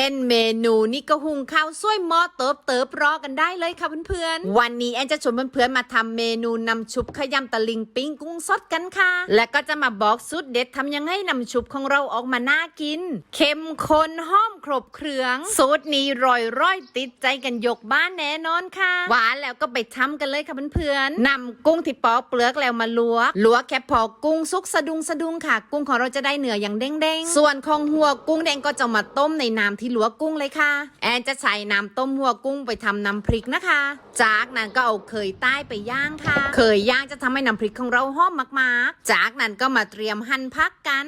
เห็นเมนูนี่ก็หุงข้าวสวยหม้อเติบเติบรอกันได้เลยค่ะเพื่อนๆ วันนี้แอนจะชวนเพื่อนๆมาทำเมนูนำชุบขยำตะลิงปิ้งกุ้งสดกันค่ะ และก็จะมาบอกสูตรเด็ดทำยังไงนำชุบของเราออกมาน่ากิน เข้มข้นห้อมครบเครื่องสูตรนี้ร่อยร่อยติดใจกันยกบ้านแน่นอนค่ะ หวานแล้วก็ไปทำกันเลยค่ะเพื่อนๆนำกุ้งที่ปอกเปลือกแล้วมาลวกลวกแค่พอกุ้งสุกสะดุงสะดุงค่ะ กุ้งของเราจะได้เนื้ออย่างเด้งๆส่วนของหัวกุ้งแดงก็จะมาต้มในน้ำที่ลวกกุ้งเลยค่ะ แอนจะใช้น้ำต้มหัวกุ้งไปทำน้ำพริกนะคะ จากนั้นก็เอาเคยใต้ไปย่างค่ะ เคยย่างจะทำให้น้ำพริกของเราหอมมากๆ จากนั้นก็มาเตรียมหั่นพักกัน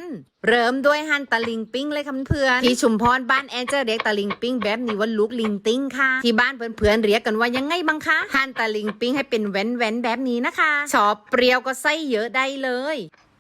เริ่มด้วยหั่นตะลิงปิ้งเลยค่ะเพื่อนที่ชุมพรบ้านแอนจะเรียกตะลิงปิ้งแบบนี้ว่าลูกลิงติ้งค่ะ ที่บ้านเพื่อนๆเรียกกันว่ายังไงบ้างคะหั่นตะลิงปิ้งให้เป็นแว้นๆแบบนี้นะคะชอบเปรี้ยวก็ใส่เยอะได้เลย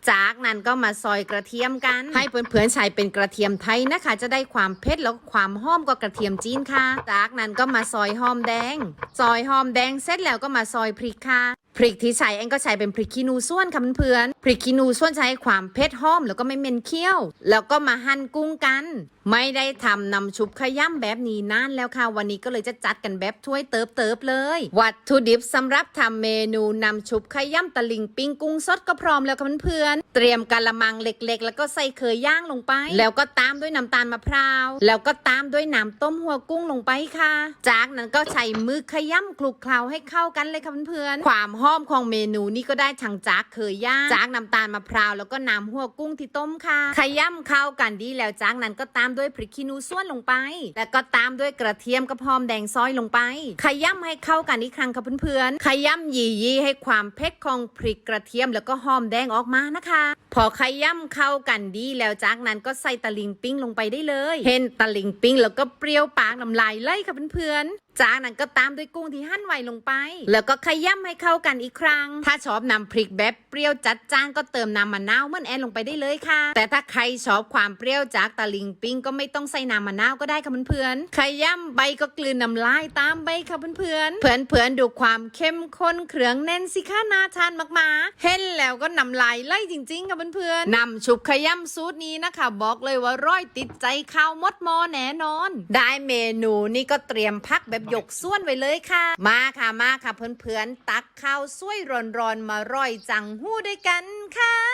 จากนั้นก็มาซอยกระเทียมกัน ให้เพื่อนๆใช้เป็นกระเทียมไทยนะคะ จะได้ความเผ็ดแล้วความหอมกว่ากระเทียมจีนค่ะ จากนั้นก็มาซอยหอมแดง ซอยหอมแดงเสร็จแล้วก็มาซอยพริกค่ะพริกที่ใช้เองก็ใช้เป็นพริกขี้หนูส่วนค่ะเพื่อนๆพริกขี้หนูส่วนใช้ความเผ็ดหอมแล้วก็ไม่เหม็นเคี้ยว แล้วก็มาหั่นกุ้งกัน ไม่ได้ทำนำชุบขย้ำแบบนี้นานแล้วค่ะ วันนี้ก็เลยจะจัดกันแบบถ้วยเติบเติบๆเลย วัตถุดิบสำหรับทำเมนูนำชุบขย้ำตะลิงปิ้งกุ้งสดก็พร้อมแล้วค่ะเพื่อนๆ เตรียมกะละมังเล็กๆ แล้วก็ใส่เคยย่างลงไป แล้วก็ตามด้วยน้ำตาลมะพร้าว แล้วก็ตามด้วยน้ำต้มหัวกุ้งลงไปค่ะ จากนั้นก็ใช้มือขย้ำคลุกเคล้าให้เข้ากันเลยค่ะเพื่อนๆ ความหอมของเมนูนี้ก็ได้ทั้งจากเคยย่าง จากน้ำตาลมะพร้าวแล้วก็น้ำหัวกุ้งที่ต้มค่ะ ขย้ำเข้ากันดีแล้วจากนั้นก็ตามด้วยพริกขี้หนูส่วนลงไป แล้วก็ตามด้วยกระเทียมกับหอมแดงซอยลงไป ขย้ำให้เข้ากันอีกครั้งค่ะเพื่อนๆ ขย้ำยียีให้ความเผ็ดของพริกกระเทียมแล้วก็หอมแดงออกมานะคะ พอขย้ำเข้ากันดีแล้วจากนั้นก็ใส่ตะลิงปิ้งลงไปได้เลย เห็นตะลิงปิ้งแล้วก็เปรี้ยวปากน้ำลายไหลค่ะเพื่อนๆจากนั้นก็ตามด้วยกุ้งที่หั่นไว้ลงไป แล้วก็ขย้ำให้เข้ากันอีกครั้ง ถ้าชอบนำพริกแบบเปรี้ยวจัดจ้านก็เติมน้ำมะนาวเหมือนแอนลงไปได้เลยค่ะ แต่ถ้าใครชอบความเปรี้ยวจากตะลิงปิ้งก็ไม่ต้องใส่น้ำมะนาวก็ได้ค่ะเพื่อนๆขย้ำไปก็กลืนน้ำลายตามไปค่ะเพื่อนๆเพื่อนๆดูความเข้มข้นเครื่องแน่นสิคะน่าทานมากๆ เห็นแล้วก็น้ำลายไหลจจริงๆ ค่ะเพื่อนๆนำชุบขย้ำสูตรนี้นะคะ บอกเลยว่าร้อยติดใจข้าวมดมอแน่นอน ได้เมนูนี่ก็เตรียมพักแบบหยกส่วนไว้เลยค่ะ มาค่ะมาค่ะเพื่อนๆ ตักข้าวสวยร้อนๆ มาร่อยจังหู้ด้วยกันค่ะ